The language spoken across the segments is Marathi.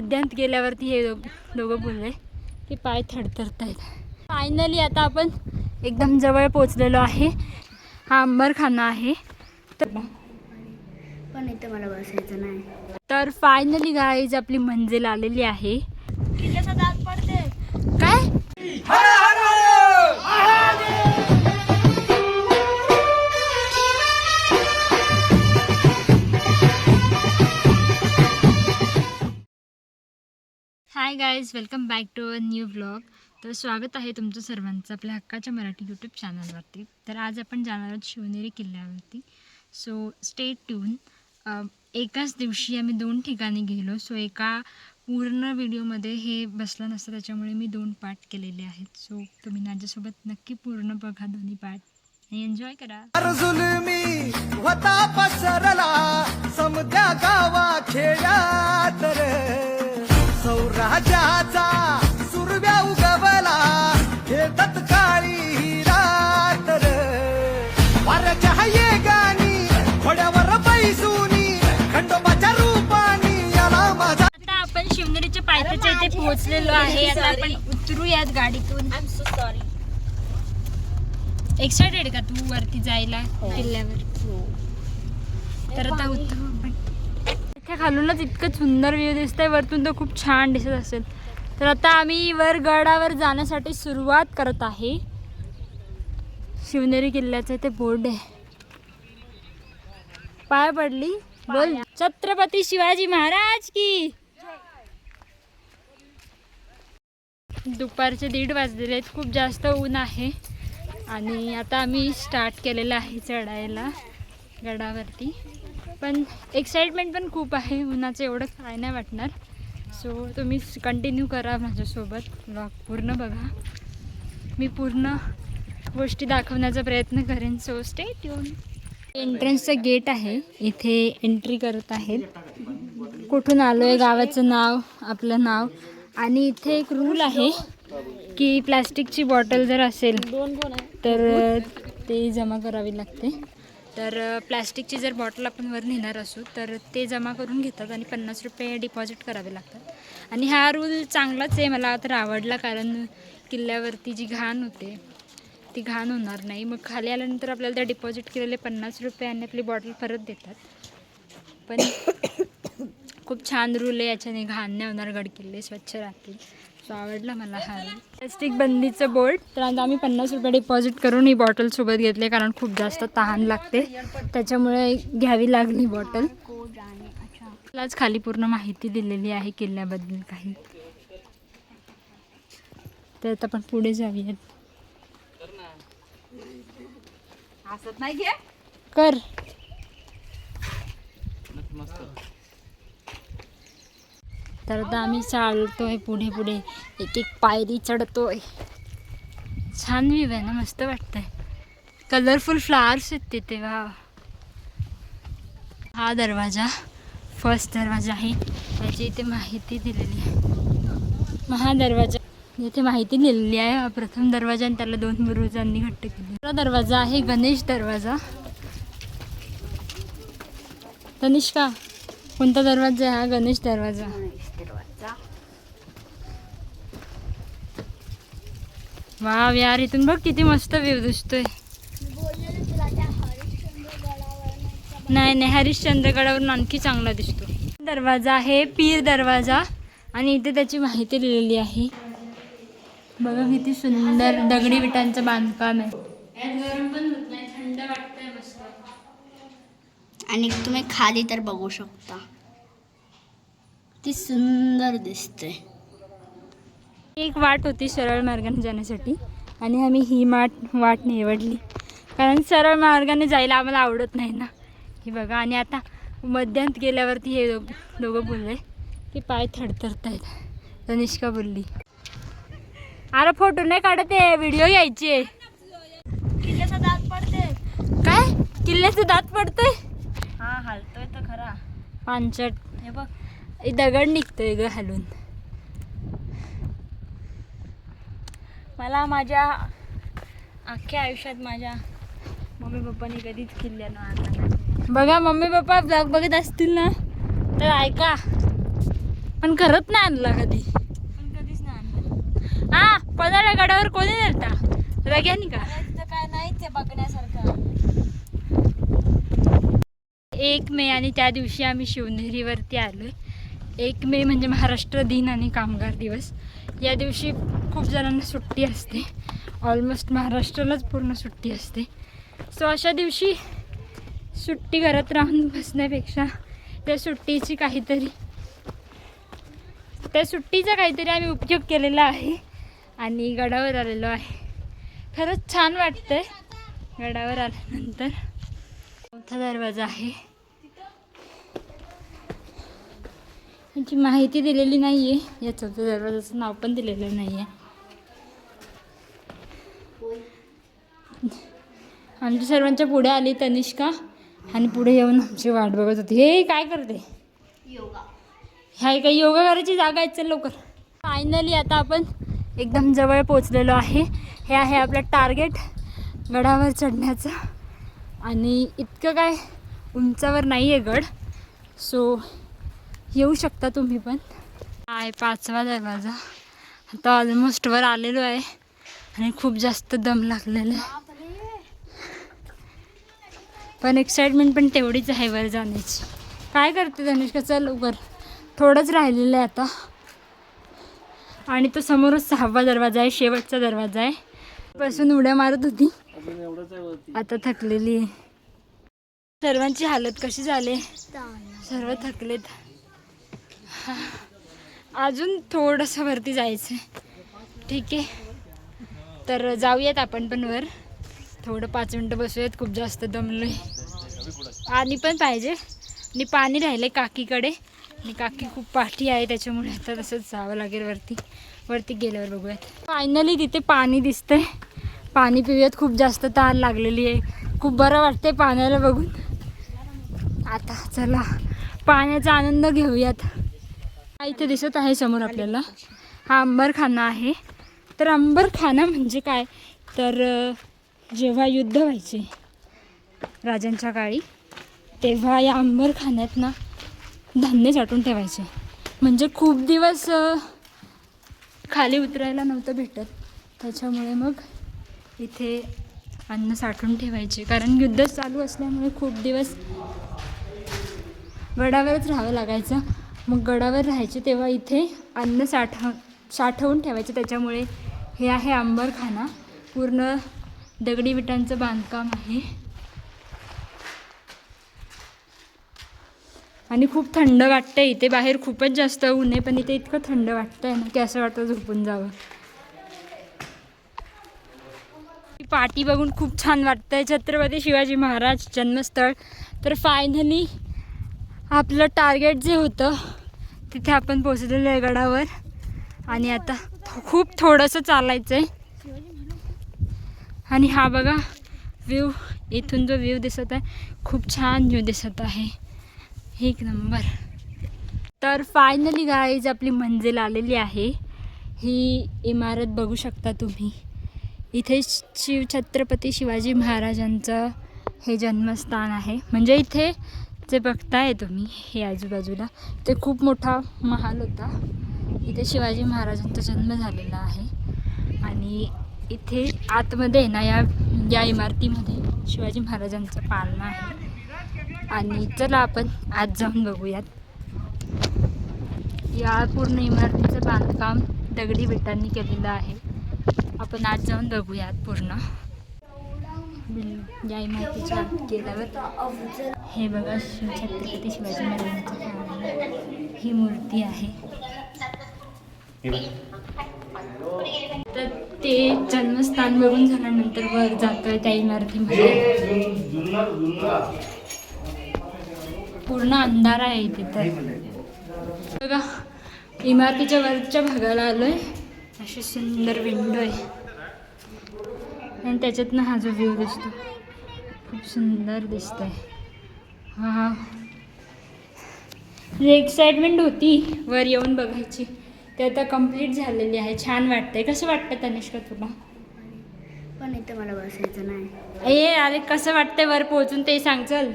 मध्यांत गेल्यावरती हे दोघ दोघं बोलले की पाय थरथरत आहेत फायनली आता आपण एकदम जवळ पोचलेलो आहे. हा अंबरखाना आहे. तर पण इथं मला बसायचं नाही. तर फायनली गाईज आपली मंजिल आलेली आहे. किल्ल्याचा दात पडते काय? Hi guys welcome back to a new blog तर स्वागत आहे तुमचं सर्वांचं आपल्या हक्काच्या मराठी यूट्यूब चॅनलवरती तर आज आपण जाणार आहोत शिवनेरी किल्ल्यावरती. सो स्टे ट्यून एकाच दिवशी आम्ही दोन ठिकाणी गेलो. सो एका पूर्ण व्हिडिओमध्ये हे बसलं नसतं त्याच्यामुळे मी दोन पार्ट केलेले आहेत. सो तुम्ही माझ्यासोबत नक्की पूर्ण बघा दोन्ही पार्ट आणि एन्जॉय करा. अर्जुन मी होता पसरला समद्या गावा खेळा सौराजाचा सुरव्या उगवला. हे तत्काळी रात रे वाऱ्याच्या ये गाणी घोड्यावर बैसूनी खंडोबाच्या रूपानी याला माझा आता आपण शिवनेरीच्या पायथ्याच्या इथे पोहोचलेलो आहे. आता आपण उतरूयात गाडीतून. I am so sorry excited का तू वरती जायला? किल्ल्यावर? तर आता उतरू आपण. इथे खालूनच इतकं सुंदर व्ह्यू दिसतंय वरतून तर खूप छान दिसत असेल. तर आता आम्ही वर गडावर जाण्यासाठी सुरुवात करत आहे. शिवनेरी किल्ल्याचं ते बोर्ड आहे. पाय पडली? बोल. छत्रपती शिवाजी महाराज की! दुपारचे दीड वाजलेले आहेत खूप जास्त ऊन आहे. आणि आता आम्ही स्टार्ट केलेलं आहे चढायला गडावरती. पण एक्साइटमेंट पण खूप आहे. उन्हाचं एवढं काय नाही वाटणार. सो तुम्ही कंटिन्यू करा माझ्यासोबत. ब्लॉग पूर्ण बघा. मी पूर्ण गोष्टी दाखवण्याचा प्रयत्न करेन. सो स्टे ट्यून एंट्रन्सचं गेट आहे. इथे एंट्री करत आहेत. कुठून आलो आहे गावाचं नाव आपलं नाव. आणि इथे एक रूल आहे की प्लॅस्टिकची बॉटल जर असेल तर ते जमा करावी लागते. तर प्लॅस्टिकची जर बॉटल आपण वर नेणार असू तर ते जमा करून घेतात आणि पन्नास रुपये डिपॉझिट करावे लागतात. आणि हा रूल चांगलाच आहे मला तर आवडला कारण किल्ल्यावरती जी घाण होते ती घाण होणार नाही. मग खाली आल्यानंतर आपल्याला त्या डिपॉझिट केलेले पन्नास रुपये आणि आपली बॉटल परत देतात. पण खूप छान रूल आहे याच्याने घाण नाही होणार गडकिल्ले स्वच्छ राहतील. सो आवडला मला. हा. प्लॅस्टिक बंदीचं बोर्ड तर आता आम्ही पन्नास रुपये डिपॉझिट करून ही बॉटल सोबत घेतली कारण खूप जास्त तहान लागते. त्याच्यामुळे घ्यावी लागली बॉटल आज खाली पूर्ण माहिती दिलेली आहे किल्ल्याबद्दल काही. तर आता आपण पुढे जाऊयात. हसत नाही घे कर. तर आता आम्ही चालतोय पुढे पुढे. एक एक पायरी चढतोय. छान व्ह्यू आहे ना मस्त वाटतंय. कलरफुल फ्लावर्स आहेत तिथे वा हा दरवाजा फर्स्ट दरवाजा आहे. त्याची इथे माहिती दिलेली आहे. महा दरवाजा इथे माहिती दिलेली आहे. हा प्रथम दरवाजा आणि त्याला दोन बुरुजांनी घट्ट केली दुसरा दरवाजा आहे गणेश दरवाजा. तनिष्का कोणता दरवाजा आहे? हा गणेश दरवाजा. दरवाजा वा यार इथून बघ किती मस्त व्ह्यू दिसतोय. नाही नाही हरिश्चंद्रगडावरून आणखी चांगला दिसतो. दरवाजा आहे पीर दरवाजा. आणि इथे त्याची माहिती लिहिलेली आहे. बघा किती सुंदर दगडी विटांचं बांधकाम आहे गरम पण होत नाही थंड वाटतंय मस्त आणि तुम्ही खाली तर बघू शकता. ती सुंदर दिसते. एक वाट होती सरळ मार्गाने जाण्यासाठी आणि आम्ही ही माट वाट निवडली. कारण सरळ मार्गाने जायला आम्हाला आवडत नाही ना. ही बघा आणि आता मध्यांत गेल्यावरती हे दोघ दोघं बोलले की पाय थरथरत आहेत तनिष्का बोलली अरे फोटो नाही काढत आहे व्हिडिओ घ्यायची किल्ल्याचा दात पडते काय? किल्ल्याचं दात पडतोय? हा हलतोय तर खरा. पांचट. हे बघ. हे दगड निघतोय ग हलून. मला माझ्या अख्ख्या आयुष्यात माझ्या मम्मी पप्पानी कधीच किल्ल्यानं आणला बघा मम्मी पप्पा ब्लॉग बघत असतील ना तर ऐका. पण करत नाही आणला कधी. पण कधीच नाही आणलं. हा पदाला गडावर कोणी नेलता? रग्यानी का तिथं काय नाही ते बघण्यासारखं एक मे आणि त्या दिवशी आम्ही शिवनेरीवरती आलो आहे एक मे म्हणजे महाराष्ट्र दिन आणि कामगार दिवस. या दिवशी खूप जणांना सुट्टी असते. ऑलमोस्ट महाराष्ट्रालाच पूर्ण सुट्टी असते. सो अशा दिवशी सुट्टी घरात राहून बसण्यापेक्षा त्या सुट्टीची काहीतरी त्या सुट्टीचा काहीतरी आम्ही उपयोग केलेला आहे आणि गडावर आलेलो आहे. खरंच छान वाटतंय गडावर आल्यानंतर. मोठा दरवाजा आहे. त्यांची माहिती दिलेली नाही आहे या चौथ्या दरवाजाचं नाव पण दिलेलं नाही आहे आमच्या सर्वांच्या पुढे आली तनिष्का आणि पुढे येऊन आमची वाट बघत होती. हे काय करते? योगा. ह्या काही योगा करायची जागा आहे? चल लवकर. फायनली आता आपण एकदम जवळ पोचलेलो आहे. हे आहे आपलं टार्गेट गडावर चढण्याचं. आणि इतकं काय उंचावर नाही आहे गड. सो येऊ शकता तुम्ही पण. आय आहे पाचवा दरवाजा. आता ऑलमोस्ट वर आलेलो आहे आणि खूप जास्त दम लागलेला आहे. पण एक्साइटमेंट पण तेवढीच आहे वर जाण्याची. काय करते धनुष्का? चल लवकर थोडंच राहिलेलं आहे आता. आणि तो समोरच सहावा दरवाजा आहे शेवटचा दरवाजा आहे. पासून उड्या मारत होती. आता थकलेली आहे. सर्वांची हालत कशी झाली? सर्व थकलेत. अजून थोडंसं वरती जायचं आहे ठीक आहे. तर जाऊयात आपण पण वर. थोडं पाच मिनटं बसूयात खूप जास्त दमलो आहे आणि पण पाहिजे. आणि पाणी राहिलं काकीकडे. आणि काकी खूप पाठी आहे त्याच्यामुळे आता तसंच जावं लागेल वरती. वरती गेल्यावर बघूयात. फायनली तिथे पाणी दिसतंय. पाणी पिऊयात खूप जास्त तार लागलेली आहे. खूप बरं वाटतंय पाण्याला बघून. आता चला पाण्याचा आनंद घेऊयात. इथे दिसत आहे समोर आपल्याला. हा अंबरखाना आहे. तर अंबरखाना म्हणजे काय? तर जेव्हा युद्ध व्हायचे राजांच्या काळी तेव्हा या अंबरखान्यात ना धान्य साठवून ठेवायचे. म्हणजे खूप दिवस खाली उतरायला नव्हतं भेटत. त्याच्यामुळे मग इथे अन्न साठवून ठेवायचे. कारण युद्ध चालू असल्यामुळे खूप दिवस गडावरच राहावं लागायचं. मग गडावर राहायचे तेव्हा इथे अन्न साठव साठवून ठेवायचे. त्याच्यामुळे हे आहे अंबरखाना पूर्ण दगडी विटांचं बांधकाम आहे. आणि खूप थंड वाटतं इथे. बाहेर खूपच जास्त ऊन आहे पण इथे इतकं थंड वाटतंय ना की असं वाटतं झोपून जावं. पाटी बघून खूप छान वाटतंय. छत्रपती शिवाजी महाराज जन्मस्थळ. तर फायनली आपलं टार्गेट जे होतं तिथे आपण पोहोचलेलो आहे गडावर. आणि आता खूप थोडंसं चालायचं आहे आणि हा बघा व्ह्यू इथून जो व्ह्यू दिसत आहे खूप छान व्ह्यू दिसत आहे. एक नंबर तर फायनली गाईज आपली मंजिल आलेली आहे. ही इमारत बघू शकता तुम्ही. इथे शिव छत्रपती शिवाजी महाराजांचं हे जन्मस्थान आहे. म्हणजे इथे जे बघताय तुम्ही हे आजूबाजूला ते खूप मोठा महाल होता. इथे शिवाजी महाराजांचा जन्म झालेला आहे. आणि इथे आतमध्ये ना या या इमारतीमध्ये शिवाजी महाराजांचं पालणं आहे. आणि चला आपण आज जाऊन बघूयात. या पूर्ण इमारतीचं बांधकाम दगडी विटांनी केलेलं आहे. आपण आज जाऊन बघूयात पूर्ण. आत हे बघा शिव छत्रपती शिवाजी महाराजांचं. ही मूर्ती आहे. तर ते जन्मस्थान बघून झाल्यानंतर वर जातोय त्या इमारतीमध्ये पूर्ण अंधार आहे इथे तर. बघा इमारतीच्या वरच्या भागाला आलोय. अशी सुंदर विंडो आहे. आणि त्याच्यातनं हा जो व्ह्यू दिसतो खूप सुंदर दिसतंय. हा एक्साइटमेंट होती वर येऊन बघायची. ते आता कंप्लीट झालेली आहे. छान वाटतंय. कसं वाटतं तनिष्का तुला? पण इथे मला बसायचं नाही. ए अरे कसं वाटतंय वर पोहोचून ते सांग चल.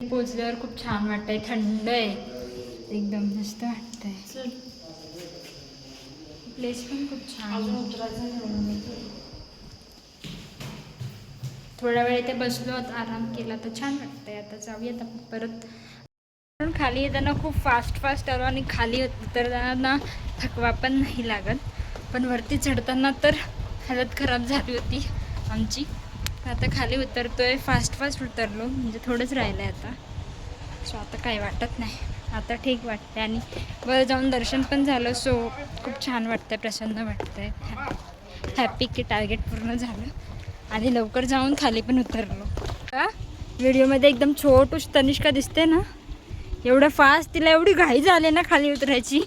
पोचल्यावर खूप छान वाटतंय. थंड आहे. एकदम मस्त वाटतंय. प्लेस पण खूप छान थोडा वेळ इथे बसलो आराम केला तर छान वाटतंय. आता जाऊयात आपण परत. पण खाली येताना खूप फास्ट फास्ट आलो आणि खाली उतरताना थकवा पण नाही लागत. पण वरती चढताना तर हालत खराब झाली होती आमची. आता खाली उतरतोय फास्ट फास्ट उतरलो. म्हणजे थोडंच राहिलं आहे आता. सो आता काही वाटत नाही. आता ठीक वाटते आणि वर जाऊन दर्शन पण झालं सो खूप छान वाटतंय प्रसन्न वाटतंय. हॅपी की टार्गेट पूर्ण झालं. आणि लवकर जाऊन खाली पण उतरलो. का व्हिडिओमध्ये एकदम छोटूश तनिष्का दिसते ना? एवढं फास्ट तिला एवढी घाई झाली ना खाली उतरायची.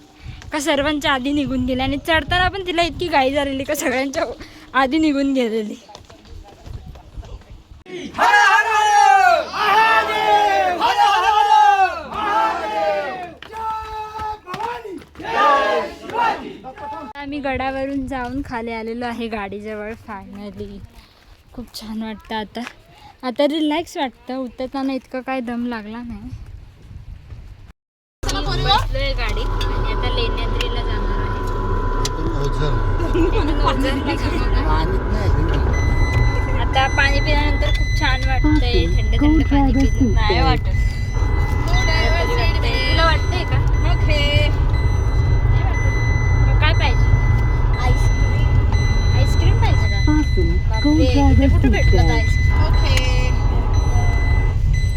का सर्वांच्या आधी निघून गेली. आणि चढताना पण तिला इतकी घाई झालेली का सगळ्यांच्या आधी निघून गेलेली. आम्ही गडावरून जाऊन खाली आलेलो आहे गाडीजवळ फायनली खूप छान वाटतं आता. आता रिलॅक्स वाटतं. उतरताना इतकं काय दम लागला नाही. बसलोय गाडीत आणि आता लेण्याद्रीला जाणार आहे. आता पाणी पिल्यानंतर खूप छान वाटतंय. थंड थंड पाणी पिलं नाही वाटत. तुला वाटतंय का नाही वाटत. मग काय पाहिजे आईस्क्रीम पाहिजे का बापरे, इथे कुठे भेटलं तर आईस्क्रीम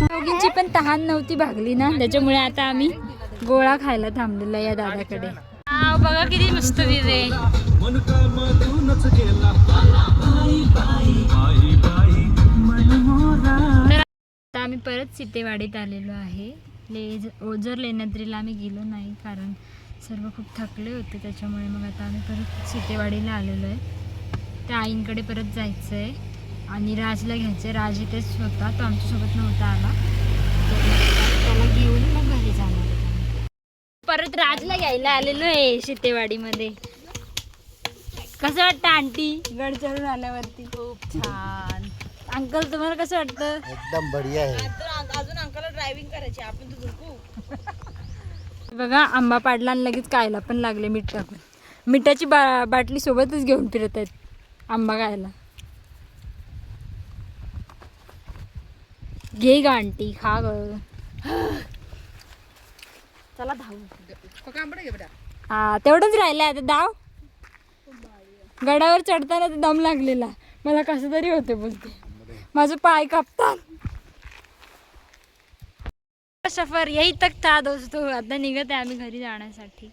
दोघींची पण तहान नव्हती भागली ना त्याच्यामुळे आता आम्ही गोळा खायला थांबलेलो या दादाकडे. हा बघा किती मस्त व्ह्यू आहे आता आम्ही परत सीतेवाडीत आलेलो आहे. ले ओझर लेण्याद्रीला आम्ही गेलो नाही कारण सर्व खूप थकले होते त्याच्यामुळे मग आता आम्ही परत सीतेवाडीला आलेलो आहे. त्या आईंकडे परत जायचं आहे आणि राजला घ्यायचं आहे राज इथेच होता तो आमच्यासोबत नव्हता आला. तर मग त्याला घेऊन मग घरी जाणार आहे. परत राजला घ्यायला आलेलो आहे सीतेवाडीमध्ये कसं वाटतं आंटी? गड चढून आल्यावरती. खूप छान. अंकल तुम्हाला कसं वाटतं? एकदम बढ़िया है बघा आंबा पाडला आणि लगेच कायला पण लागले मीठ टाकून. मिठाची बा बाटली सोबतच घेऊन फिरत आहेत. आंबा खायला. घे ग आंटी खा ग. चला धावू. हा तेवढंच राहिलं आता धाव. गडावर चढताना तर दम लागलेला. मला कसं तरी होते बोलते. माझं पाय कापतात. सफर यही तक था दोस्तो आता निघत आहे आम्ही घरी जाण्यासाठी.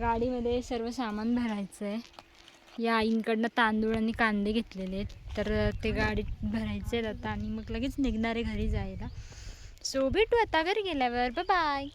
गाडीमध्ये सर्व सामान भरायचं आहे या आईंकडनं तांदूळ आणि कांदे घेतलेले आहेत. तर ते गाडीत भरायचे आहेत आता आणि मग लगेच निघणारे घरी जायला. सो भेटू आता. घरी गेल्यावर. बाय